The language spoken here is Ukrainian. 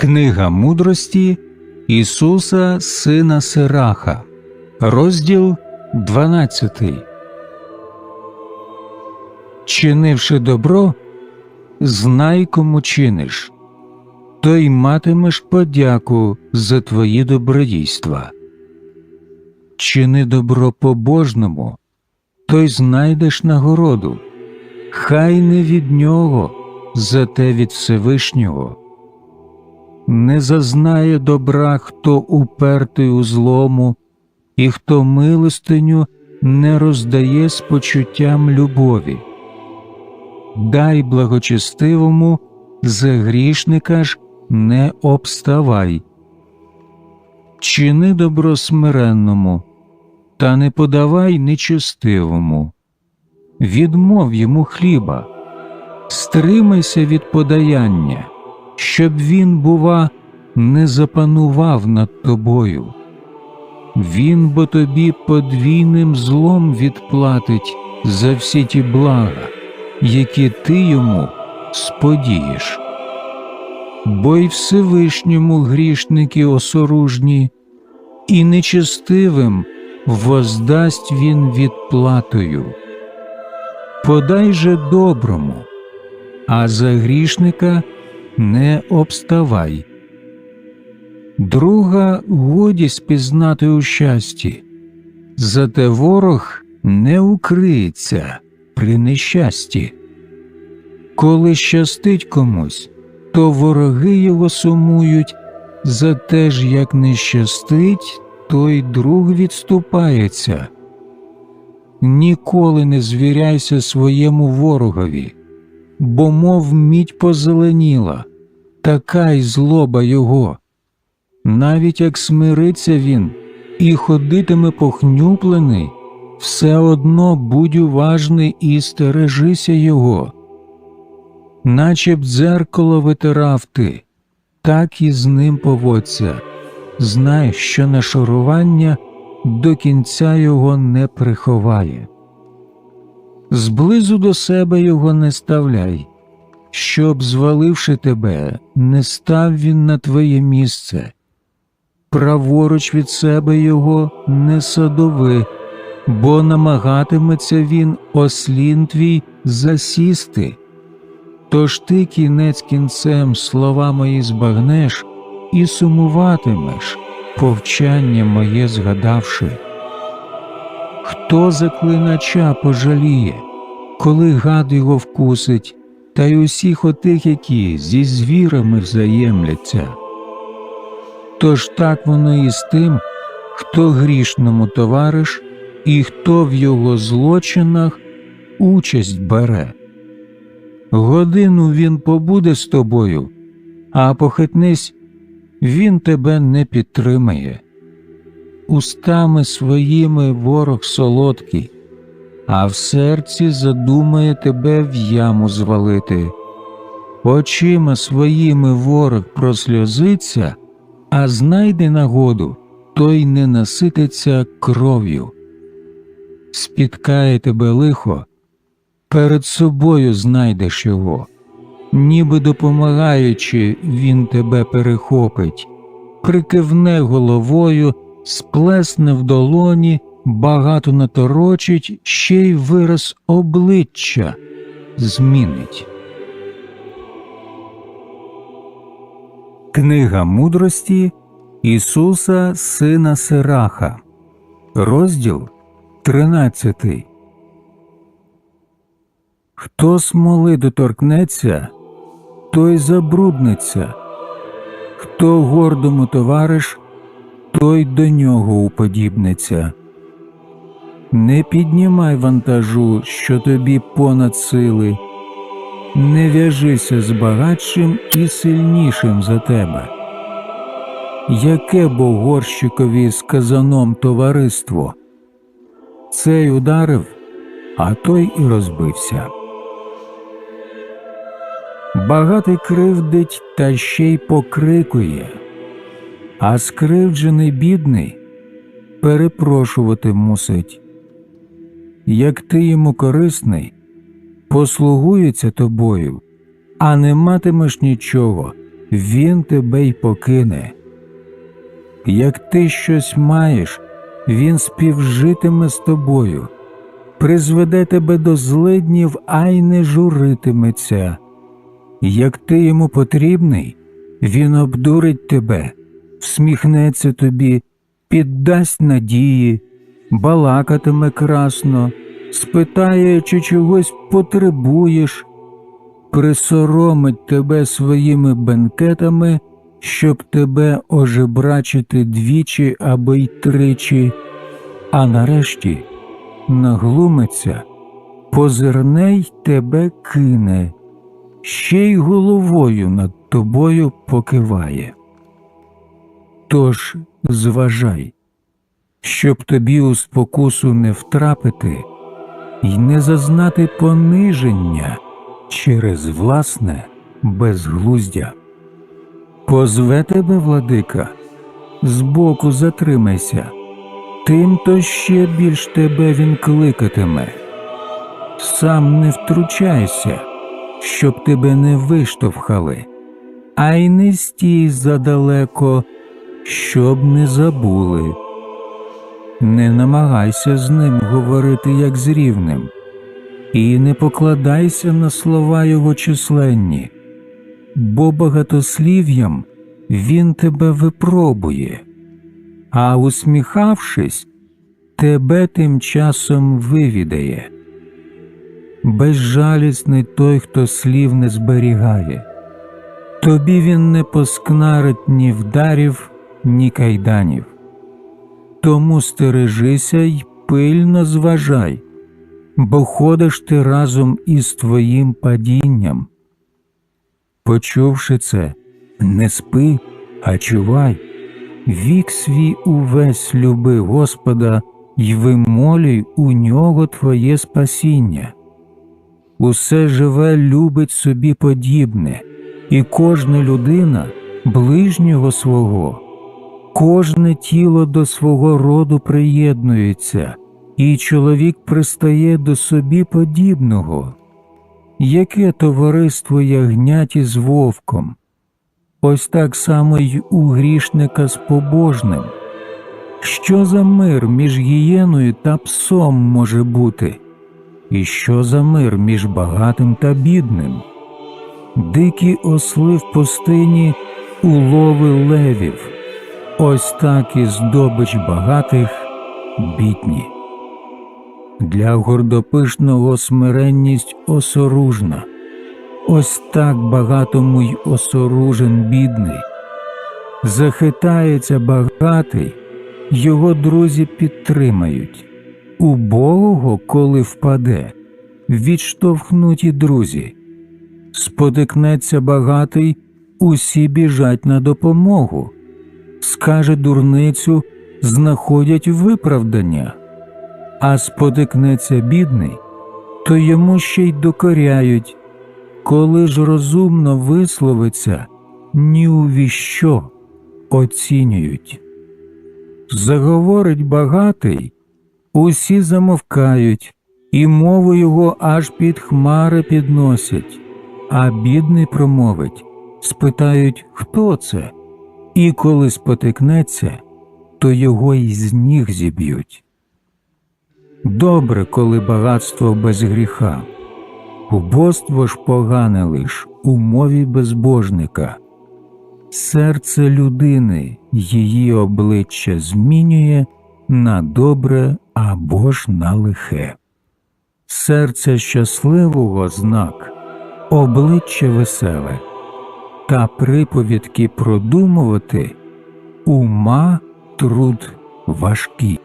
Книга мудрості Ісуса Сина Сираха, розділ 12. Чинивши добро, знай, кому чиниш, то й матимеш подяку за твої добродійства. Чини добро побожному, то й знайдеш нагороду, хай не від нього, зате від Всевишнього. Не зазнає добра, хто упертий у злому, і хто милостиню не роздає з почуттям любові. Дай благочестивому, за грішника ж не обставай. Чини добро смиренному, та не подавай нечестивому. Відмов йому хліба, стримайся від подаяння, щоб він, бува, не запанував над тобою. Він бо тобі подвійним злом відплатить за всі ті блага, які ти йому сподієш. Бо й Всевишньому грішники осоружні, і нечестивим воздасть він відплатою. Подай же доброму, а за грішника не обставай. Друга годі спізнати у щасті, зате ворог не укриється при нещасті. Коли щастить комусь, то вороги його сумують, за те ж як не щастить, то й друг відступається. Ніколи не звіряйся своєму ворогові, бо мов мідь позеленіла, така й злоба його. Навіть як смириться він і ходитиме похнюплений, все одно будь уважний і стережися його. Наче б дзеркало витирав ти, так і з ним поводься. Знай, що нашарування до кінця його не приховає. Зблизу до себе його не ставляй, щоб, зваливши тебе, не став він на твоє місце. Праворуч від себе його не садови, бо намагатиметься він ослін твій засісти. Тож ти кінець кінцем слова мої збагнеш і сумуватимеш, повчання моє згадавши. Хто заклинача пожаліє, коли гад його вкусить, та й усіх отих, які зі звірами взаємляться. Тож так воно і з тим, хто грішному товариш і хто в його злочинах участь бере. Годину він побуде з тобою, а похитнись, він тебе не підтримає. Устами своїми ворог солодкий, а в серці задумає тебе в яму звалити. Очима своїми ворог просльозиться, а знайде нагоду, той не насититься кров'ю. Спіткає тебе лихо, перед собою знайдеш його, ніби допомагаючи, він тебе перехопить, прикивне головою, сплесне в долоні, багато наторочить, ще й вираз обличчя змінить. Книга мудрості Ісуса Сина Сираха, розділ 13. Хто смоли доторкнеться, той забрудниться, хто гордому товариш, той до нього уподібниться. Не піднімай вантажу, що тобі понад сили, не в'яжися з багатшим і сильнішим за тебе. Яке бо горщикові з казаном товариство? Цей ударив, а той і розбився. Багатий кривдить та ще й покрикує, а скривджений бідний перепрошувати мусить. Як ти йому корисний, послугується тобою, а не матимеш нічого, він тебе й покине. Як ти щось маєш, він співжитиме з тобою, призведе тебе до злиднів, а й не журитиметься. Як ти йому потрібний, він обдурить тебе, всміхнеться тобі, піддасть надії, балакатиме красно, спитає, чи чогось потребуєш, присоромить тебе своїми бенкетами, щоб тебе ожебрачити двічі або й тричі, а нарешті наглумиться, позирне й тебе кине, ще й головою над тобою покиває. Тож зважай, щоб тобі у спокусу не втрапити й не зазнати пониження через власне безглуздя. Позве тебе, владика, збоку затримайся, тим то ще більш тебе він кликатиме. Сам не втручайся, щоб тебе не виштовхали, а й не стій задалеко, щоб не забули. Не намагайся з ним говорити як з рівним, і не покладайся на слова його численні, бо багатослів'ям він тебе випробує, а усміхавшись, тебе тим часом вивідає. Безжалісний той, хто слів не зберігає, тобі він не поскнарить ні вдарів, ні кайданів. Тому стережися й пильно зважай, бо ходиш ти разом із твоїм падінням. Почувши це, не спи, а чувай, вік свій увесь люби Господа й вимолюй у нього твоє спасіння. Усе живе любить собі подібне, і кожна людина ближнього свого. Кожне тіло до свого роду приєднується, і чоловік пристає до собі подібного. Яке товариство ягняті з вовком? Ось так само й у грішника з побожним. Що за мир між гієною та псом може бути? І що за мир між багатим та бідним? Дикі осли в пустині улови левів. Ось так і здобич багатих бідні. Для гордопишного смиренність осоружна, ось так багатому й осоружен бідний. Захитається багатий, його друзі підтримають. Убогого, коли впаде, відштовхнуті друзі. Спотикнеться багатий, усі біжать на допомогу скаже дурницю, знаходять виправдання, а спотикнеться бідний, то йому ще й докоряють, коли ж розумно висловиться, ні у віщо оцінюють. Заговорить багатий, усі замовкають, і мову його аж під хмари підносять, а бідний промовить, спитають, хто це? І коли спотикнеться, то його й з ніг зіб'ють. Добре, коли багатство без гріха, убоство ж погане лиш у мові безбожника, серце людини її обличчя змінює на добре або ж на лихе. Серце щасливого знак, обличчя веселе та приповідки продумувати ума труд важкий.